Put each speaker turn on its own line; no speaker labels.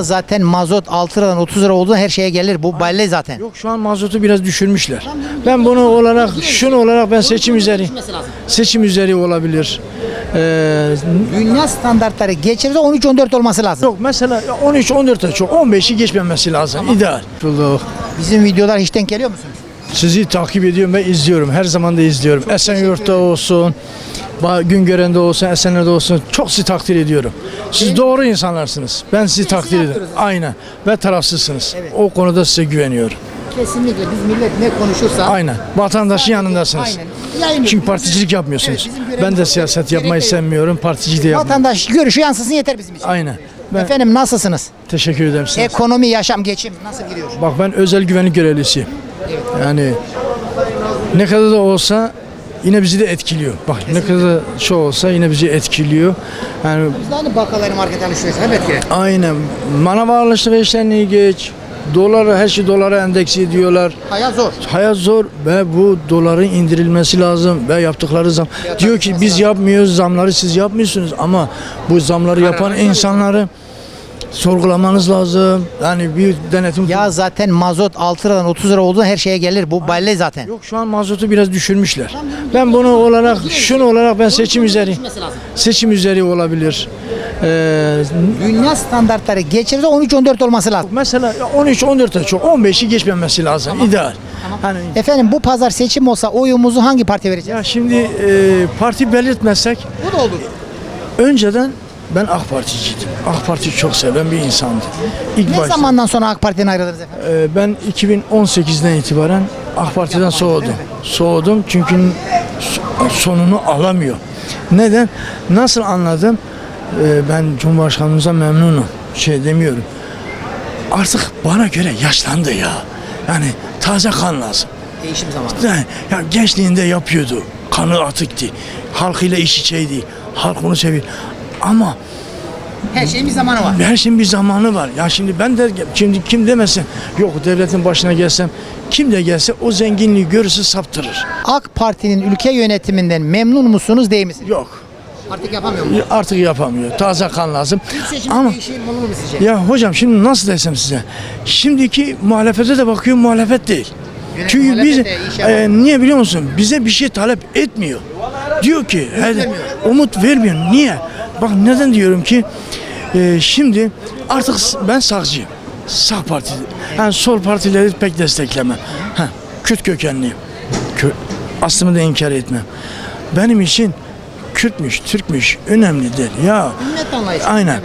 Zaten mazot 6 liradan 30 lira olduğunda her şeye gelir. Bu belli zaten.
Yok şu an mazotu biraz düşürmüşler. Ben bunu olarak, şunu olarak ben seçim üzeri, seçim üzeri olabilir. Ee,
Dünya standartları geçirse 13-14 olması lazım.
yok mesela 13-14 de çok, 15'i geçmemesi lazım. İdeal. Bulduk.
Bizim videolar hiç denk geliyor musunuz?
Sizi takip ediyorum ve izliyorum. Her zaman da izliyorum. Esenyurt'ta olsun, Güngören'de olsun, Esenler'de olsun. Çok sizi takdir ediyorum. Siz doğru insanlarsınız. Ben sizi takdir ediyorum. Aynen. Ve tarafsızsınız. O konuda size güveniyorum.
Kesinlikle biz millet ne konuşursa
Aynen. Vatandaşın yanındasınız.
Aynen.
Çünkü particilik yapmıyorsunuz.
Evet, bizim görevimiz
ben de
o.
siyaset
Gerek
yapmayı
de yok.
sevmiyorum. Particilik de yapmıyorum.
vatandaş görüşü yansısın yeter bizim için.
Aynen. Ben
Efendim nasılsınız?
teşekkür ederim size.
Ekonomi, yaşam, geçim nasıl gidiyor?
Bak ben özel güvenlik görevlisiyim. Yani ne kadar da olsa yine bizi de etkiliyor. Bak ne kadar da şey olsa yine bizi etkiliyor. Yani
Biz de bakkalları market alışverişi hep etkiler.
aynen manav alışverişlerini geç. Dolar her şey dolara endeksi diyorlar.
Hayat zor.
Hayat zor ve bu doların indirilmesi lazım ve yaptıkları zam. Diyor ki biz yapmıyoruz zamları siz yapmıyorsunuz ama bu zamları yapan insanları sorgulamanız lazım. Yani bir denetim
Ya zaten mazot 6 liradan 30 lira olduğunda her şeye gelir. Bu belli zaten.
Yok şu an mazotu biraz düşürmüşler. Ben bunu olarak, şunu olarak ben seçim üzeri, seçim üzeri olabilir. Ee,
Dünya standartları geçirse 13-14 olması lazım.
mesela 13-14 de çok, 15'i geçmemesi lazım. ideal. Hani
Efendim bu pazar seçim olsa oyumuzu hangi partiye vereceğiz?
ya şimdi e, parti belirtmesek
Bu da olur.
önceden ben AK Particiydim. AK Parti çok seven bir insandım. İlk
Ne
başta.
zamandan sonra AK Parti'den ayrıldınız efendim?
Ee, ben 202018'den itibaren AK Parti'den soğudum. Soğudum çünkü so- sonunu alamıyor. Neden? Nasıl anladım? Ee, ben Cumhurbaşkanımıza memnunum. Şey demiyorum. Artık bana göre yaşlandı ya. Yani taze kan lazım.
Değişim zamanı.
Yani, ya gençliğinde yapıyordu. Kanı atıktı. Halkıyla iş içeydi. Halk onu seviyor. Ama
Her şeyin bir zamanı var.
her şeyin bir zamanı var. Ya şimdi ben de şimdi kim demesin yok devletin başına gelsem kim de gelse o zenginliği görürse saptırır.
AK Parti'nin ülke yönetiminden memnun musunuz değil misiniz?
Yok.
Artık yapamıyor mu?
Artık yapamıyor. Taze kan lazım.
Seçim
Ama
değişim olur mu sizce?
ya hocam şimdi nasıl desem size? Şimdiki muhalefete de bakıyor muhalefet değil.
Yönet-
Çünkü biz e, niye biliyor musun? Bize bir şey talep etmiyor. Diyor ki hadi, umut vermiyor. Niye? Bak neden diyorum ki e, şimdi artık ben sağcıyım. Sağ parti. Yani sol partileri pek desteklemem. Ha, Kürt kökenliyim. Kö aslımı da inkar etmem. Benim için Kürtmüş, Türkmüş önemli değil. Ya. Aynen.